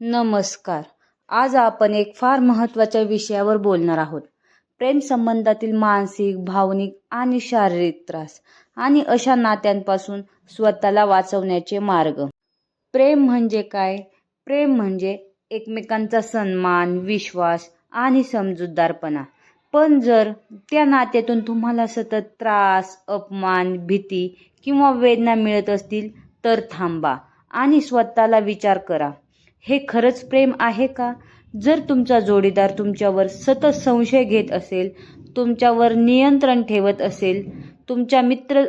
नमस्कार. आज आपण एक फार महत्त्वाच्या विषयावर बोलणार आहोत. प्रेम संबंधातील मानसिक भावनिक आणि शारीरिक त्रास आणि अशा नात्यांपासून स्वतःला वाचवण्याचे मार्ग. प्रेम म्हणजे काय? प्रेम म्हणजे एकमेकांचा सन्मान विश्वास आणि समजूतदारपणा. पण जर त्या नात्यातून तुम्हाला सतत त्रास अपमान भीती किंवा वेदना मिळत असतील तर थांबा आणि स्वतःला विचार करा. हे खरंच प्रेम आहे का? जर तुमचा जोडीदार तुमच्यावर सतत संशय घेत असेल तुमच्यावर नियंत्रण ठेवत असेल तुमच्या मित्र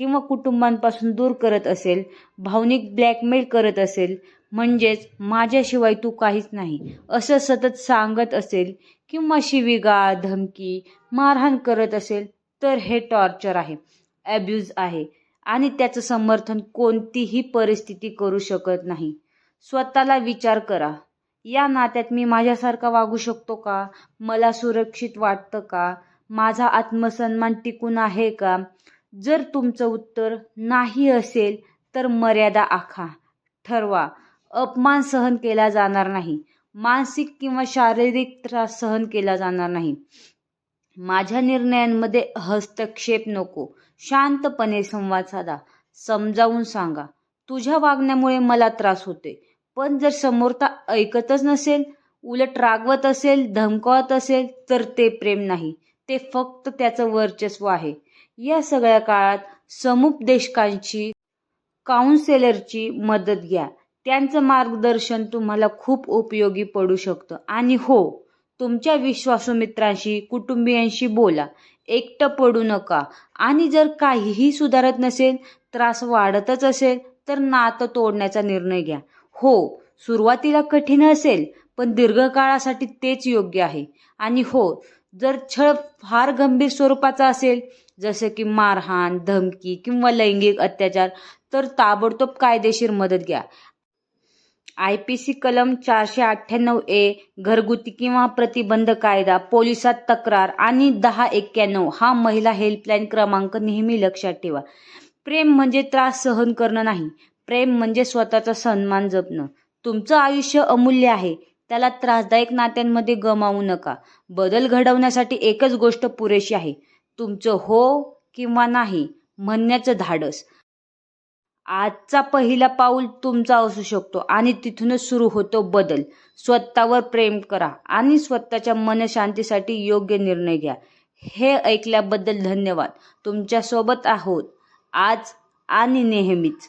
किंवा कुटुंबांपासून दूर करत असेल भावनिक ब्लॅकमेल करत असेल म्हणजेच माझ्याशिवाय तू काहीच नाही असं सतत सांगत असेल किंवा शिवीगाळ धमकी मारहाण करत असेल तर हे टॉर्चर आहे ॲब्यूज आहे आणि त्याचं समर्थन कोणतीही परिस्थिती करू शकत नाही. स्वतःला विचार करा. या नात्यात मी माझ्यासारखा वागू शकतो का? मला सुरक्षित वाटतं का? माझा आत्मसन्मान टिकून आहे का? जर तुमचं उत्तर नाही असेल तर मर्यादा आखा. ठरवा. अपमान सहन केला जाणार नाही. मानसिक किंवा शारीरिक त्रास सहन केला जाणार नाही. माझ्या निर्णयांमध्ये हस्तक्षेप नको. शांतपणे संवाद साधा. समजावून सांगा. तुझ्या वागण्यामुळे मला त्रास होते पण जर समोरता ऐकतच नसेल उलट रागवत असेल धमकावत असेल तर ते प्रेम नाही. ते फक्त त्याचं वर्चस्व आहे. या सगळ्या काळात समुपदेशकांची काउन्सेलरची मदत घ्या. त्यांचं मार्गदर्शन तुम्हाला खूप उपयोगी पडू शकतं. आणि हो तुमच्या विश्वासू मित्रांशी कुटुंबियांशी बोला. एकटं पडू नका. आणि जर काहीही सुधारत नसेल त्रास वाढतच असेल तर नातं तोडण्याचा निर्णय घ्या. हो सुरुवातीला कठीण असेल पण दीर्घकाळासाठी तेच योग्य आहे. आणि हो जर छळ फार गंभीर स्वरूपाचा असेल जसे की मारहाण धमकी किंवा लैंगिक अत्याचार तर ताबडतोब कायदेशीर मदत घ्या. आय पी सी कलम चारशे अठ्ठ्याण्णव ए घरगुती किंवा प्रतिबंध कायदा पोलिसात तक्रार आणि दहा एक्क्याण्णव हा महिला हेल्पलाईन क्रमांक नेहमी लक्षात ठेवा. प्रेम म्हणजे त्रास सहन करणं नाही. प्रेम म्हणजे स्वतःचा सन्मान जपणं. तुमचं आयुष्य अमूल्य आहे. त्याला त्रासदायक नात्यांमध्ये गमावू नका. बदल घडवण्यासाठी एकच गोष्ट पुरेशी आहे. तुमचं हो किंवा नाही म्हणण्याचं धाडस. आजचा पहिला पाऊल तुमचा असू शकतो आणि तिथूनच सुरू होतो बदल. स्वतःवर प्रेम करा आणि स्वतःच्या मनशांतीसाठी योग्य निर्णय घ्या. हे ऐकल्याबद्दल धन्यवाद. तुमच्यासोबत आहोत आज आणि नेहमीच.